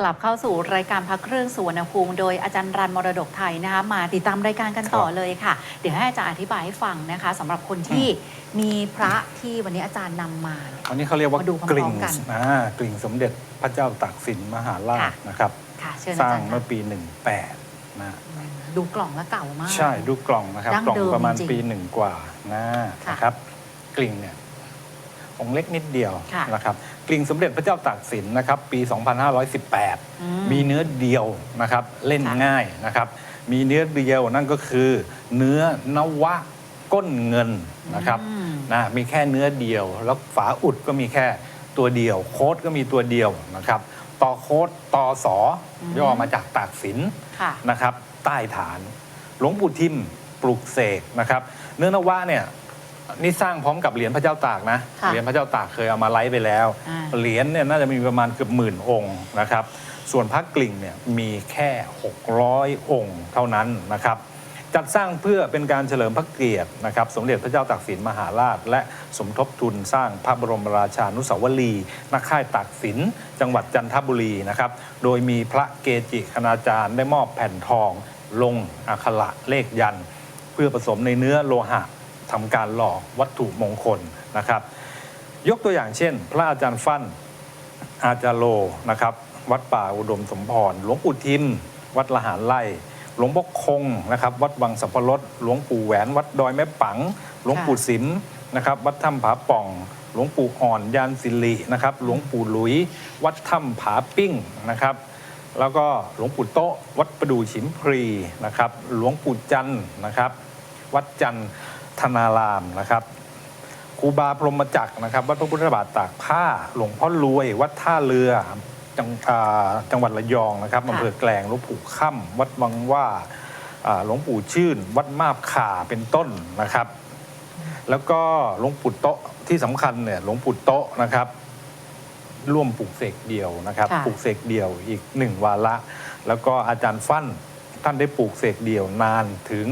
กลับเข้าสู่รายการพักเครื่องสุวรรณภูมิโดยอาจารย์รันมรดกไทยนะคะมาติดตามรายการกันต่อครับเลยค่ะ เดี๋ยวให้อาจารย์อธิบายให้ฟังนะคะสำหรับคนที่มีพระที่วันนี้อาจารย์นำมาเนี่ยอันนี้เขาเรียกว่ามาดูพร้อมๆกลิ่งกันอ่ากลิ่งสมเด็จพระเจ้าตากสินมหาราชค่ะนะครับค่ะเชิญสอาร้างจารย์เมื่อค่ะปี 18นะดูกล่องแล้วเก่ามาก ใช่ดูกล่องนะครับดั้งกล่องเดิมประมาณจริงปีหนึ่งกว่านะค่ะนะครับ กลิ่งเนี่ยองค์เล็กนิดเดียวค่ะนะครับก ลิ่งสมเด็จพระเจ้าตากสินนะครับปี 2518อืมีเนื้อเดียวนะครับเล่นค่ะง่ายนะครับ มีเนื้อเดียวนั่นก็คือเนื้อนวะก้นเงินนะครับอืมนะมีแค่เนื้อเดียว แล้วฝาอุดก็มีแค่ตัวเดียว โค้ดก็มีตัวเดียวนะครับต่อโค้ดต่อสออืมย่อมาจากตากสินค่ะนะครับ ใต้ฐาน หลวงปู่ทิมปลุกเสกนะครับ เนื้อนวะเนี่ย นี่สร้างพร้อมกับเหรียญพระเจ้าตากนะ ค่ะเหรียญพระเจ้าตากเคยเอามาไลฟ์ไปแล้ว อ่า เหรียญเนี่ยน่าจะมีประมาณเกือบหมื่นองค์นะครับ ส่วนพระกลิ่งเนี่ยมีแค่ 600 องค์เท่านั้นนะครับ จัดสร้างเพื่อเป็นการเฉลิมพระเกียรตินะครับ สมเด็จพระเจ้าตากสินมหาราช และสมทบทุนสร้างพระบรมราชานุสาวรีย์ณค่ายตากสิน จังหวัดจันทบุรีนะครับ โดยมีพระเกจิคณาจารย์ได้มอบแผ่นทอง ลงอักขระเลขยันต์ เพื่อผสมในเนื้อโลหะ ทำการหล่อวัตถุมงคลนะครับ ยกตัวอย่างเช่น พระอาจารย์ฟั่นอาจารโลนะครับ วัดป่าอุดมสมพรหลวงปู่ทิม วัดละหารไร่หลวงพ่อคงนะครับ วัดวังสัพพรสหลวงปู่แหวน วัดดอยแม่ปัง หลวงปู่สิมนะครับ วัดถ้ำผาป่อง หลวงปู่อ่อนยานสิรินะครับ หลวงปู่หลุย วัดถ้ำผาปิ้งนะครับ แล้วก็หลวงปู่โตวัดประดู่ฉิมพรีนะครับ หลวงปู่จันนะครับ วัดจันท ธนารามนะครับครูบาพรหมจักรนะครับวัดพระพุทธบาทตากผ้าหลวงพ่อรวย วัดท่าเรือจังอ่าจังหวัดระยองนะครับค่ะอำเภอแกลงหลวงปู่ค่ำวัดวังว่าอ่าหลวงปู่ชื่น วัดมาบขาเป็นต้นนะครับ แล้วก็หลวงปู่โตะที่สำคัญเนี่ยหลวงปู่โตะนะครับ ร่วมปลูกเสกเดียวนะครับค่ะปลูกเสกเดียวอีกหนึ่งวาระ แล้วก็อาจารย์ฟั่นท่านได้ปลูกเสกเดียวนานถึง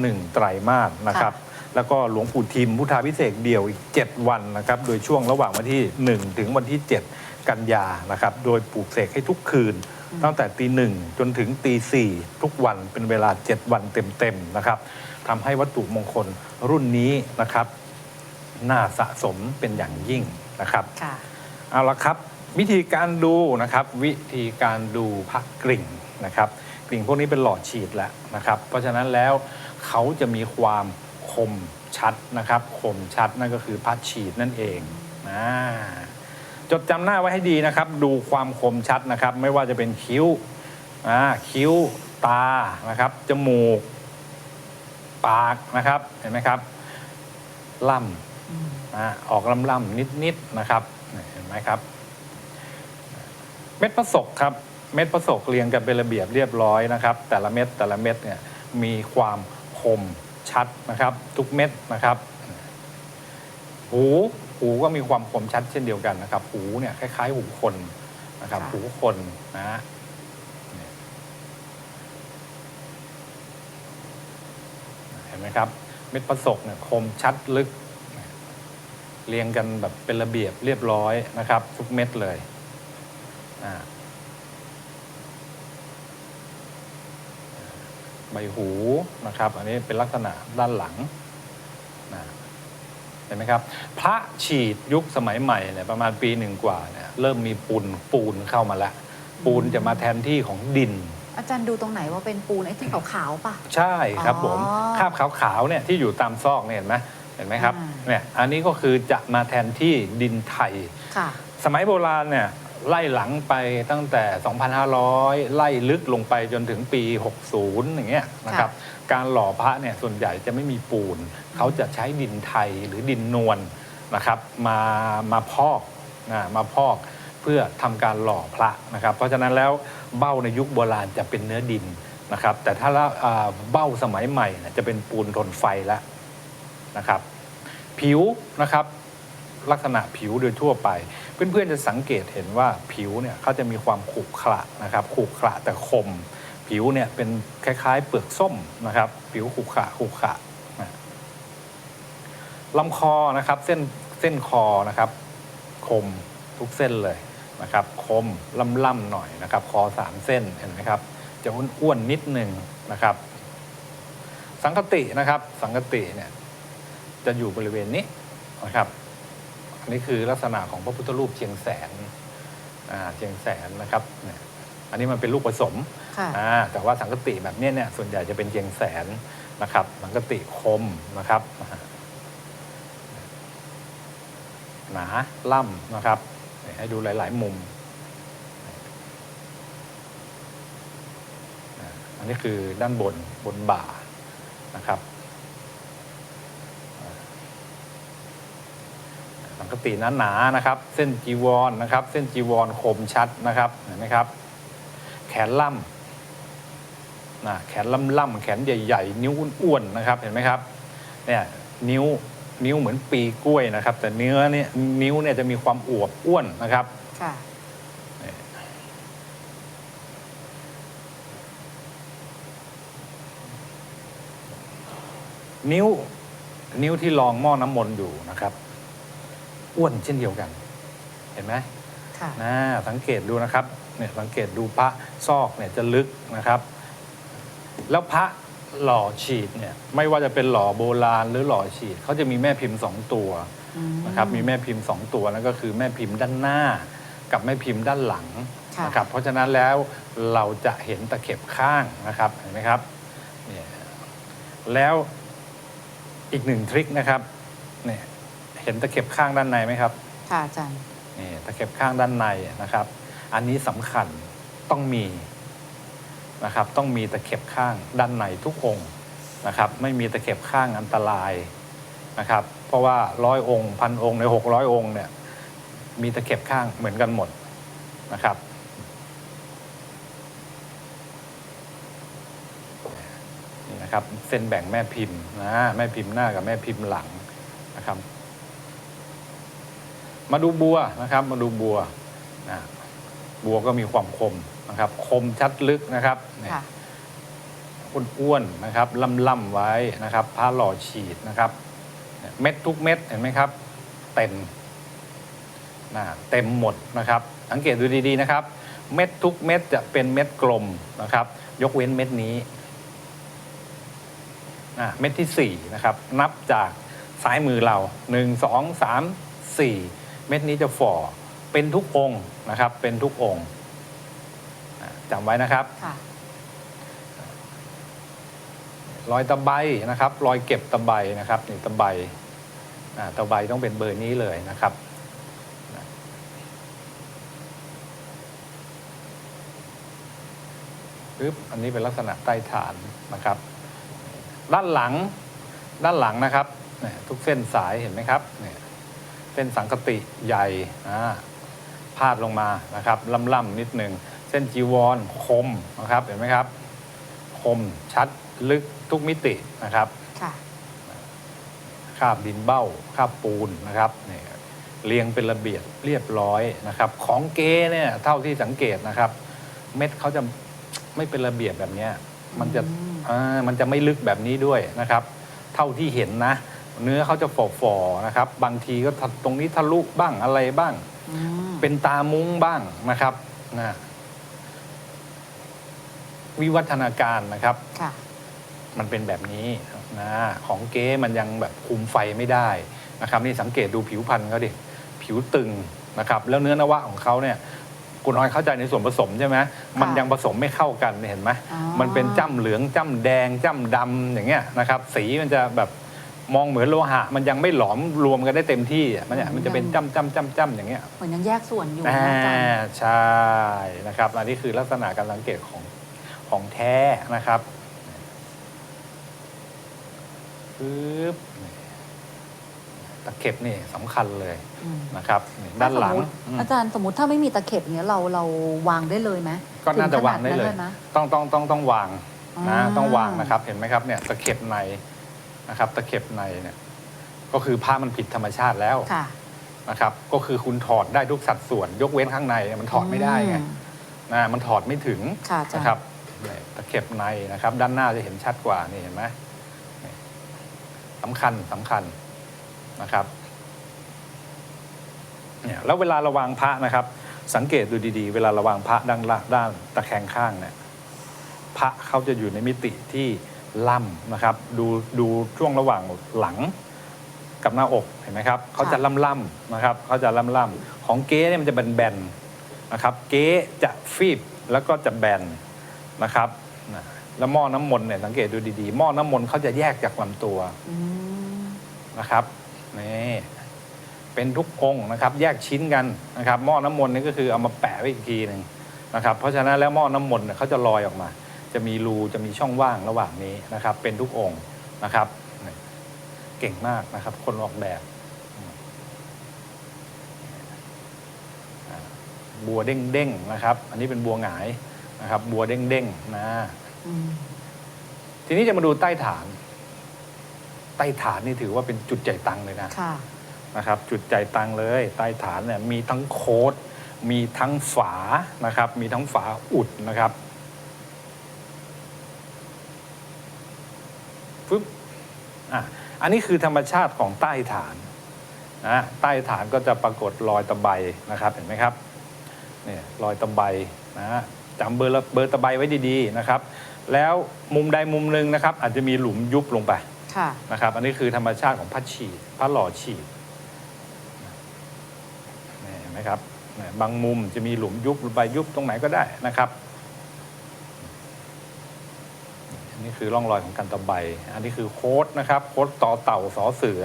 หนึ่งไตรมาสนะครับ แล้วก็หลวงปู่ทิมพุทธาพิเศษกเดียวอีก 7 วันนะครับ โดยช่วงระหว่างวันที่ 1 ถึงวันที่ 7 กันยานะครับ โดยปลูกเสกให้ทุกคืน ตั้งแต่ตีหนึ่งจนถึงตีสี่ทุกวันเป็นเวลา 7 วันเต็มๆนะครับทำให้วัตถุมงคลรุ่นนี้นะครับ น่าสะสมเป็นอย่างยิ่งนะครับค่ะเอาละครับ วิธีการดูนะครับ วิธีการดูพระกริ่งนะครับ กริ่งพวกนี้เป็นหลอดฉีดแล้วนะครับ เพราะฉะนั้นแล้วเขาจะมีความ คมชัดนะครับ คมชัดนั่นก็คือพระฉีดนั่นเองนะจดจำหน้าไว้ให้ดีนะครับ ดูความคมชัดนะครับ ไม่ว่าจะเป็นคิ้วคิ้วตานะครับ จมูก ปากนะครับ เห็นไหมครับ ล่ำอืมอ่าอกลำลำนิดๆนนะครับเห็นไหมครับ เม็ดประสกครับ เม็ดประสกเรียงกันเป็นระเบียบเรียบร้อยนะครับ แต่ละเม็ดแต่ละเม็ดเนี่ยมีความคม ชัดนะครับ ทุกเม็ดนะครับ หูหูก็มีความคมชัดเช่นเดียวกันนะครับ หูเนี่ยคล้ายๆ หูคนนะครับ ค่ะ หูคนนะฮะเนี่ยเห็นไหมครับ เม็ดประสกเนี่ยคมชัดลึก เรียงกันแบบเป็นระเบียบเรียบร้อยนะครับ ทุกเม็ดเลยอ่า ใบหูนะครับ อันนี้เป็นลักษณะด้านหลังนะเห็นไหมครับ พระฉีดยุคสมัยใหม่เนี่ยประมาณปีหนึ่งกว่าเนี่ยเริ่มมีปูนปูนเข้ามาแล้วปูนจะมาแทนที่ของดิน อาจารย์ดูตรงไหนว่าเป็นปูนไอ้ที่ขาวๆป่ะ ใช่ครับอ๋อผมคราบขาวๆเนี่ยที่อยู่ตามซอกเนี่ยเห็นไหมเห็นไหมครับอ่าเนี่ยอันนี้ก็คือจะมาแทนที่ดินไทยค่ะสมัยโบราณเนี่ย ไล่หลังไปตั้งแต่ 2,500 ไล่ลึกลงไปจนถึงปี 60 อย่างเงี้ยนะครับ การหล่อพระเนี่ยส่วนใหญ่จะไม่มีปูน เขาจะใช้ดินไทยหรือดินนวลนะครับ มามาพอกนะมาพอกเพื่อทำการหล่อพระนะครับ เพราะฉะนั้นแล้วเบ้าในยุคโบราณจะเป็นเนื้อดินนะครับ แต่ถ้าละอ่าเบ้าสมัยใหม่เนี่ยจะเป็นปูนทนไฟแล้วนะครับ ผิวนะครับลักษณะผิวโดยทั่วไป เพื่อนๆจะสังเกตเห็นว่าผิวเนี่ยเขาจะมีความขรุขระนะครับขรุขระแต่คม ผิวเนี่ยเป็นคล้ายๆ เปลือกส้มนะครับ ผิวขรุขระขรุขระนะลำคอนะครับเส้นเส้นคอนะครับ คมทุกเส้นเลยนะครับ คมล่ำๆหน่อยนะครับ คอสามเส้นเห็นไหมครับ จะอ้วนๆนิดหนึ่งนะครับ สังกตินะครับ สังกติเนี่ยจะอยู่บริเวณนี้นะครับ นนี้คือลักษณะของพระพุทธรูปเชียงแสนอ่าเชียงแสนนะครับเนี่ยอันนี้มันเป็นรูปผสมค่ะ อ่าแต่ว่าสังกติแบบเนี้ยเนี่ยส่วนใหญ่จะเป็นเชียงแสนนะครับ สังกติคมนะครับ หนาล่ำนะครับเนี่ยให้ดูหลาย ๆ มุมอ่าอันนี้คือด้านบนบนบ่านะครับอ่า สังกติหนาๆนะครับ เส้นจีวรนะครับ เส้นจีวรคมชัดนะครับเห็นไหมครับ แขนล่ำนะแขนล่ำๆแขนใหญ่ ๆ นิ้วอ้วนๆนะครับ เห็นไหมครับ เนี่ยนิ้วนิ้วเหมือนปีกล้วยนะครับ แต่เนื้อเนี่ยนิ้วเนี่ยจะมีความอวบอ้วนนะครับค่ะนิ้วนิ้วที่รองหม้อน้ำมนต์อยู่นะครับ อ้วนเช่นเดียวกัน เห็นไหมค่ะ นะสังเกตดูนะครับเนี่ยสังเกตดูพระซอกเนี่ยจะลึกนะครับ แล้วพระหล่อฉีดเนี่ยไม่ว่าจะเป็นหล่อโบราณหรือหล่อฉีดเขาจะมีแม่พิมพ์สองตัวอืมนะครับมีแม่พิมพ์สองตัวนั่นก็คือแม่พิมพ์ด้านหน้า กับแม่พิมพ์ด้านหลังค่ะ นะครับเพราะฉะนั้นแล้วเราจะเห็นตะเข็บข้างนะครับเห็นไหมครับเนี่ยแล้วอีกหนึ่งทริคนะครับเนี่ย เห็นตะเข็บข้างด้านในไหมครับค่ะอาจารย์ นี่ตะเข็บข้างด้านในนะครับ อันนี้สำคัญต้องมีนะครับ ต้องมีตะเข็บข้างด้านในทุกองค์นะครับ ไม่มีตะเข็บข้างอันตรายนะครับ เพราะว่าร้อยองค์พันองค์ในหกร้อยองค์เนี่ยมีตะเข็บข้างเหมือนกันหมดนะครับ นี่นะครับเส้นแบ่งแม่พิมพ์นะแม่พิมพ์หน้ากับแม่พิมพ์หลังนะครับ มาดูบัวนะครับ มาดูบัวนะบัวก็มีความคมนะครับ คมชัดลึกนะครับเนี่ยค่ะอ้วนๆนะครับล่ำๆไว้นะครับผ้าหล่อฉีดนะครับเนี่ยเม็ดทุกเม็ดเห็นไหมครับ เต็มนะเต็มหมดนะครับ สังเกตดูดีๆนะครับ เม็ดทุกเม็ดจะเป็นเม็ดกลมนะครับ ยกเว้นเม็ดนี้อะเม็ดที่สี่นะครับ นับจากซ้ายมือเราหนึ่งสองสา มสี่เม็ดนี้จะฝ่อเป็นทุกองค์นะครับ เป็นทุกองค์อะจำไว้นะครับค่ะรอยตะไบนะครับ รอยเก็บตะไบนะครับนี่ตะไบอ่าตะไบต้องเป็นเบอร์นี้เลยนะครับนะปึ๊บอันนี้เป็นลักษณะใต้ฐานนะครับ ด้านหลัง ด้านหลังนะครับเนี่ยทุกเส้นสายเห็นไหมครับเนี่ย เส้นสังกติใหญ่อ่าพาดลงมานะครับล่ำๆนิดหนึ่งเส้นจีวรคมนะครับเห็นไหมครับ คมชัดลึกทุกมิตินะครับค่ะคราบดินเบ้าคราบปูนนะครับเนี่ยเรียงเป็นระเบียบเรียบร้อยนะครับ ของเก๊เนี่ยเท่าที่สังเกตนะครับ เม็ดเขาจะไม่เป็นระเบียบแบบเนี้ยมันจะอืมอ่ามันจะไม่ลึกแบบนี้ด้วยนะครับ เท่าที่เห็นนะ เนื้อเขาจะฝ่อๆนะครับ บางทีก็ทะตรงนี้ทะลุบ้างอะไรบ้าง อืมเป็นตามุ้งบ้างนะครับนะวิวัฒนาการนะครับ ค่ะ มันเป็นแบบนี้นะของเก๊มันยังแบบคุมไฟไม่ได้นะครับ นี่สังเกตดูผิวพรรณเขาดิผิวตึงนะครับ แล้วเนื้อนวะของเขาเนี่ยคุณน้อยเข้าใจในส่วนผสมใช่ไหมมันยังผสมไม่เข้ากันเนี่ยเห็นไหมอ๋อ มันเป็นจ้ำเหลืองจ้ำแดงจ้ำดำอย่างเงี้ยนะครับ สีมันจะแบบ มองเหมือนโลหะ มันยังไม่หลอมรวมกันได้เต็มที่อะมันเนี่ยมันจะเป็นจ้ำจ้ำจ้ำจ้ำอย่างเงี้ยเหมือนยังแยกส่วนอยู่อ่านะอาจารย์ ใช่นะครับอันนี้คือลักษณะการสังเกตของของแท้นะครับปึ๊บนี่ตะเข็บนี่สำคัญเลยอืม นะครับนี่ด้านหลังถ้สมมุติอืม อาจารย์สมมติถ้าไม่มีตะเข็บเนี้ยเราเราวางได้เลยไหมก็น่าจะถึขวางได้เลยนั้นไหมต้องต้องต้องต้องวางนะ อ่า ต้องวางนะครับ เห็นไหมครับเนี่ยตะเข็บใน นะครับ ตะเข็บในเนี่ยก็คือผ้ามันผิดธรรมชาติแล้วค่ะนะครับ ก็คือคุณถอดได้ทุกสัดส่วน ยกเว้นข้างในมันถอดไม่ได้ไงอืมนะมันถอดไม่ถึงค่ะอาจารย์ นะครับเนี่ยตะเข็บในนะครับ ด้านหน้าจะเห็นชัดกว่านี่เห็นไหมนี่สำคัญสำคัญนะครับเนี่ยแล้วเวลาเราวางพระนะครับ สังเกตดูดีๆ เวลาระวางพระด้านล่างด้านตะแคงข้างเนี่ยพระเขาจะอยู่ในมิติที่ ล่ำนะครับดูดูช่วงระหว่างหลังกับหน้าอกเห็นไหมครับเขาจะล่ำล่ำๆนะครับเขาจะล่ำล่ำๆของเก๊เนี่ยมันจะแบนๆนะครับเก๊จะฟีบแล้วก็จะแบนนะครับนะแล้วหม้อน้ำมนต์เนี่ยสังเกตดูดีๆ หม้อน้ำมนต์เขาจะแยกจากลำตัวอืมนะครับนี่เป็นทุกองค์นะครับ แยกชิ้นกันนะครับ หม้อน้ำมนต์นี่ก็คือเอามาแปะไว้อีกทีหนึ่งนะครับ เพราะฉะนั้นแล้วหม้อน้ำมนต์เนี่ยเขาจะลอยออกมา จะมีรูจะมีช่องว่างระหว่างนี้นะครับ เป็นทุกองค์นะครับนี่เก่งมากนะครับ คนออกแบบอืมอ่าบัวเด้งๆนะครับ อันนี้เป็นบัวหงายนะครับ บัวเด้งๆนะอืมทีนี้จะมาดูใต้ฐาน ใต้ฐานนี่ถือว่าเป็นจุดใจตังเลยนะค่ะนะครับ จุดใจตังเลย ใต้ฐานเนี่ยมีทั้งโค้ดมีทั้งฝานะครับ มีทั้งฝาอุดนะครับ ปึ๊บอะอันนี้คือธรรมชาติของใต้ฐานนะใต้ฐานก็จะปรากฏรอยตะไบนะครับเห็นไหมครับเนี่ยรอยตะไบนะจำเบอร์ละเบอร์ตะไบไว้ดีๆนะครับ แล้วมุมใดมุมหนึ่งนะครับ อาจจะมีหลุมยุบลงไปค่ะนะครับ อันนี้คือธรรมชาติของพระฉีดพระหล่อฉีดนี่เห็นไหมครับเนี่ยบางมุมจะมีหลุมยุบลงไปยุบตรงไหนก็ได้นะครับ อั นนี้คือร่องรอยของการตะไบอันนี้คือโค้ดนะครับโค้ดต่อเต่าสอเสือ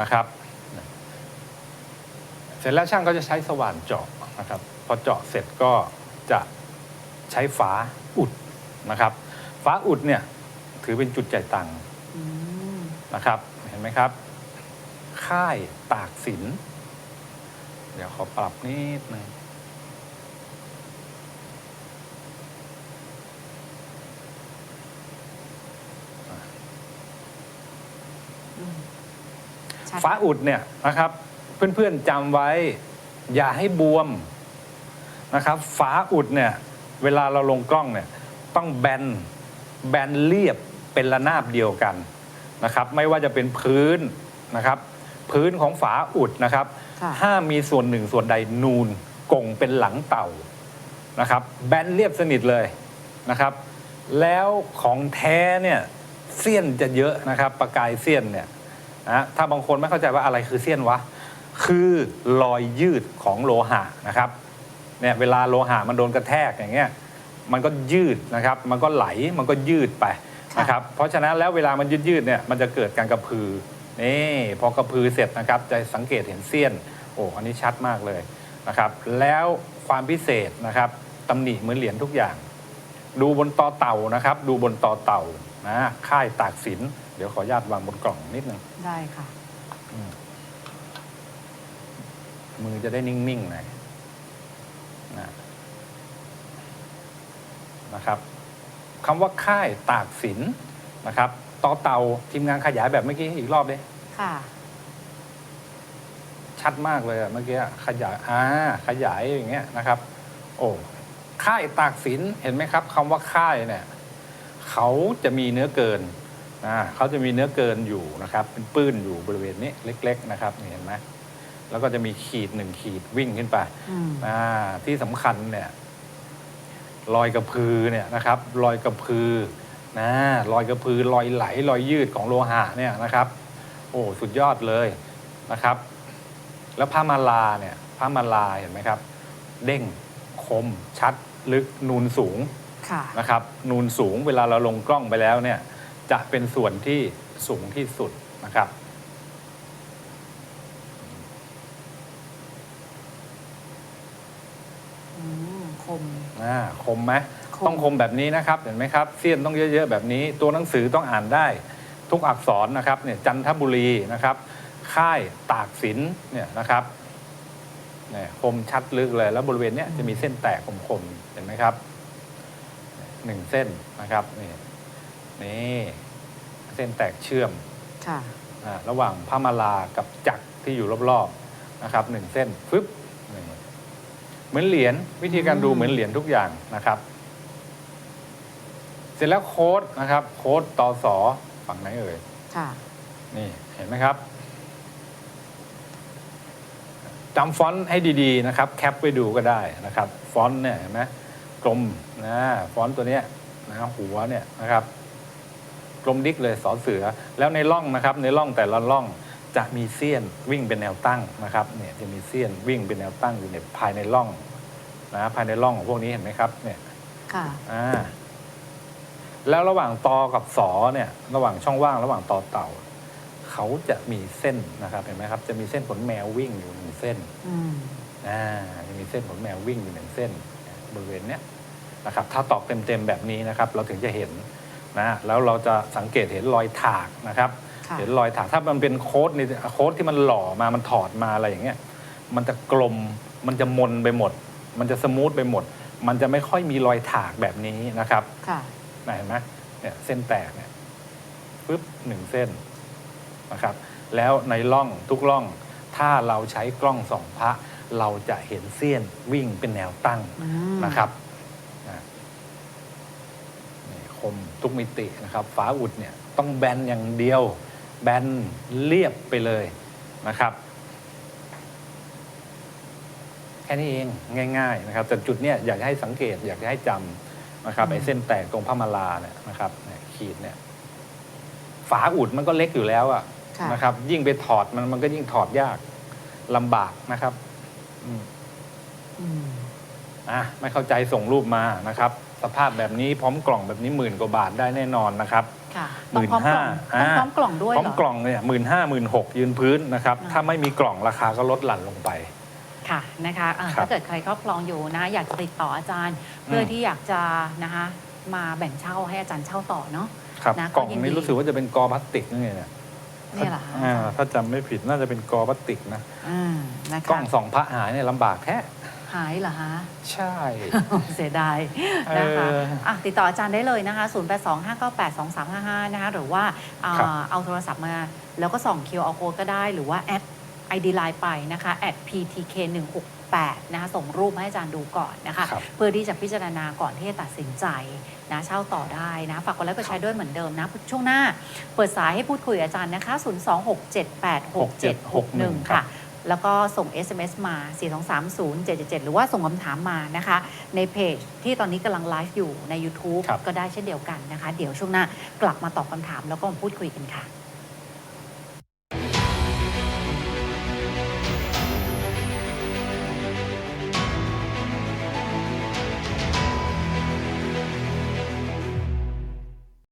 นะครับ เสร็จแล้วช่างก็จะใช้สว่านเจาะนะครับพอเจาะเสร็จก็จะใช้ฝาอุดนะครับฝาอุดเนี่ยถือเป็นจุดจ่ายตังค์นะครับเห็นไหมครับ ค่ายตากสิน เดี๋ยวขอปรับนิดนึง อืมชัด ฟ้าอุดเนี่ยนะครับ เพื่อนๆจำไว้ อย่าให้บวมนะครับฟ้าอุดเนี่ยเวลาเราลงกล้องเนี่ยต้องแบนแบนเรียบเป็นระนาบเดียวกันนะครับไม่ว่าจะเป็นพื้นนะครับพื้นของฝาอุดนะครับค่ะห้ามมีส่วนหนึ่งส่วนใดนูนกงเป็นหลังเต่านะครับแบนเรียบสนิทเลยนะครับ แล้วของแท้เนี่ยเสี้ยนจะเยอะนะครับประกายเสี้ยนเนี่ย นะถ้าบางคนไม่เข้าใจว่าอะไรคือเสี้ยนวะ คือรอยยืดของโลหะนะครับเนี่ยเวลาโลหะมันโดนกระแทกอย่างเงี้ยมันก็ยืดนะครับ มันก็ไหลมันก็ยืดไปนะครับเพราะฉะนั้นแล้วเวลามันยืดยืดเนี่ยมันจะเกิดการกระพือนี่พอกระพือเสร็จนะครับจะสังเกตเห็นเสี้ยนโอ้อันนี้ชัดมากเลยนะครับ แล้วความพิเศษนะครับตำหนิเหมือนเหรียญทุกอย่าง ดูบนตอเต่านะครับ ดูบนตอเต่านะค่ายตากสิน เดี๋ยวขออนุญาตวางบนกล่องนิดนึงได้ค่ะมือจะได้นิ่งๆหน่อยนะนะครับคำว่าค่ายตากสินนะครับต่อเตาทีมงานขยายแบบเมื่อกี้อีกรอบเลยค่ะ ชัดมากเลยอะเมื่อกี้ขยายอ่าขยายอย่างเงี้ยนะครับ โอ้ค่ายตากสินเห็นไหมครับคำว่าค่ายเนี่ย เขาจะมีเนื้อเกินอ่า เขาจะมีเนื้อเกินอยู่นะครับ เป็นปื้นอยู่บริเวณนี้เล็ก ๆ นะครับนี่เห็นไหมแล้วก็จะมีขีดหนึ่งขีดวิ่งขึ้นไปอืมอ่าที่สำคัญเนี่ยรอยกระพือเนี่ยนะครับรอยกระพือนะรอยกระพือรอยไหลรอยยืดของโลหะเนี่ยนะครับ โอ้สุดยอดเลยนะครับ แล้วผ้ามาลาเนี่ยผ้ามาลาเห็นไหมครับ เด้งคมชัดลึกนูนสูงค่ะนะครับ นูนสูงเวลาเราลงกล้องไปแล้วเนี่ย จะเป็นส่วนที่สูงที่สุดนะครับ อืมคม อ่าคมไหมคม ต้องคมแบบนี้นะครับ เห็นไหมครับเสี้ยนต้องเยอะๆแบบนี้ ตัวหนังสือต้องอ่านได้ ทุกอักษรนะครับเนี่ยจันทบุรีนะครับ ค่ายตากสินเนี่ยนะครับเนี่ยคมชัดลึกเลยแล้วบริเวณเนี้ยจะมีเส้นแตกคมๆเห็นไหมครับหนึ่งเส้นนะครับนี่ นี่เส้นแตกเชื่อมค่ะ อ่าระหว่างพระมาลากับจักรที่อยู่รอบๆนะครับหนึ่งเส้นฟึบนี่เหมือนเหรียญวิธีการดูอืม เหมือนเหรียญทุกอย่างนะครับ เสร็จแล้วโค้ดนะครับ โค้ดตอสอฝั่งไหนเอ่ย ค่ะ นี่เห็นไหมครับตจำฟอนต์ให้ดีๆนะครับ แคปไปดูก็ได้นะครับ ฟอนต์เนี่ยเห็นไหมกลมนะฟอนต์ตัวเนี้ยนะหัวเนี่ยนะครับ กลมดิกเลยสอเสือ แล้วในร่องนะครับในร่องแต่ละร่องจะมีเสี้ยนวิ่งเป็นแนวตั้งนะครับเนี่ยจะมีเสี้ยนวิ่งเป็นแนวตั้งอยู่ในภายในร่องนะภายในร่องของพวกนี้เห็นไหมครับเนี่ยค่ะอ่าแล้วระหว่างตอกับสอเนี่ยระหว่างช่องว่างระหว่างตอเต่า เขาจะมีเส้นนะครับเห็นไหมครับ จะมีเส้นขนแมววิ่งอยู่หนึ่งเส้นอืมอ่าจะมีเส้นขนแมววิ่งอยู่หนึ่งเส้น บริเวณเนี้ยนะครับ ถ้าตอกเต็มๆแบบนี้นะครับ เราถึงจะเห็น นะแล้วเราจะสังเกตเห็นรอยถากนะครับค่ะเห็นรอยถากถ้ามันเป็นโค้ดในโค้ดที่มันหล่อมามันถอดมาอะไรอย่างเงี้ยมันจะกลมมันจะมนไปหมด มันจะสมูทไปหมด มันจะไม่ค่อยมีรอยถากแบบนี้นะครับค่ะน่ะเห็นไหมเนี่ยเส้นแตกเนี่ยปึ๊บหนึ่งเส้นนะครับ แล้วในร่องทุกร่อง ถ้าเราใช้กล้องส่องพระ เราจะเห็นเสี้ยนวิ่งเป็นแนวตั้งอืมนะครับนะนี่ค มทุกมิตินะครับ ฝาอุดเนี่ยต้องแบนอย่างเดียว แบนเรียบไปเลยนะครับ แค่นี้เองง่าย ๆ นะครับ แต่จุดเนี้ยอยากให้สังเกตอยากให้จำนะครับไอ้เส้นแตกตรงพระมาลาเนี่ยนะครับเนี่ยขีดเนี่ยฝาอุดมันก็เล็กอยู่แล้วอะค่ะนะครับ ยิ่งไปถอดมันมันก็ยิ่งถอดยากลำบากนะครับอืมอืมอะไม่เข้าใจส่งรูปมานะครับ สภาพแบบนี้พร้อมกล่องแบบนี้หมื่นกว่าบาทได้แน่นอนนะครับค่ะต้องพร้อมกล่อง15,000ต้องพร้อมกล่องด้วยพร้อมเหรอกล่องเนี่ยหมื่นห้าหมื่นหกยืนพื้นนะครับอ่าถ้าไม่มีกล่องราคาก็ลดหลั่นลงไป ค่ะนะคะอ่าครับถ้าเกิดใครครอบครองอยู่นะ อยากจะติดต่ออาจารย์ เพื่ออม ที่อยากจะนะคะมาแบ่งเช่าให้อาจารย์เช่าต่อเนาะ ครับนะกล่องก็ยินดี นี้รู้สึกว่าจะเป็นกอพลาสติกนี่ไงเนี่ยเนี่ยเหรอคะอ่าถ้าจำไม่ผิดน่าจะเป็นกอพลาสติกนะอืมนะกล้อคะงสองพระหายเนี่ยลำบากแท้หายเหรอฮะ ใช่ เสียดายนะคะเอออะติดต่ออาจารย์ได้เลยนะคะ 0 8 2 5 9 8 2 3 5 5 นะคะ หรือว่าอ่าครับ เอาโทรศัพท์มา แล้วก็ส่อง QR code ก็ได้ หรือว่าแอด ID Line ไปนะคะ @ptk 1 6 8นะคะ ส่งรูปมาให้อาจารย์ดูก่อนนะคะ ครับ เพื่อที่จะพิจารณาก่อนที่จะตัดสินใจนะเช่าต่อได้นะ ฝากกดไลค์กดแชร์ด้วยเหมือนเดิมนะ ช่วงหน้า เปิดสายให้พูดคุยกับอาจารย์นะคะ 026786761 ค่ะ แล้วก็ส่ง SMS มา 4230777 หรือว่าส่งคำถามมานะคะ ในเพจที่ตอนนี้กำลังไลฟ์อยู่ใน YouTube ครับ ก็ได้เช่นเดียวกันนะคะ เดี๋ยวช่วงหน้ากลับมาตอบคำถามแล้วก็มาพูดคุยกันค่ะ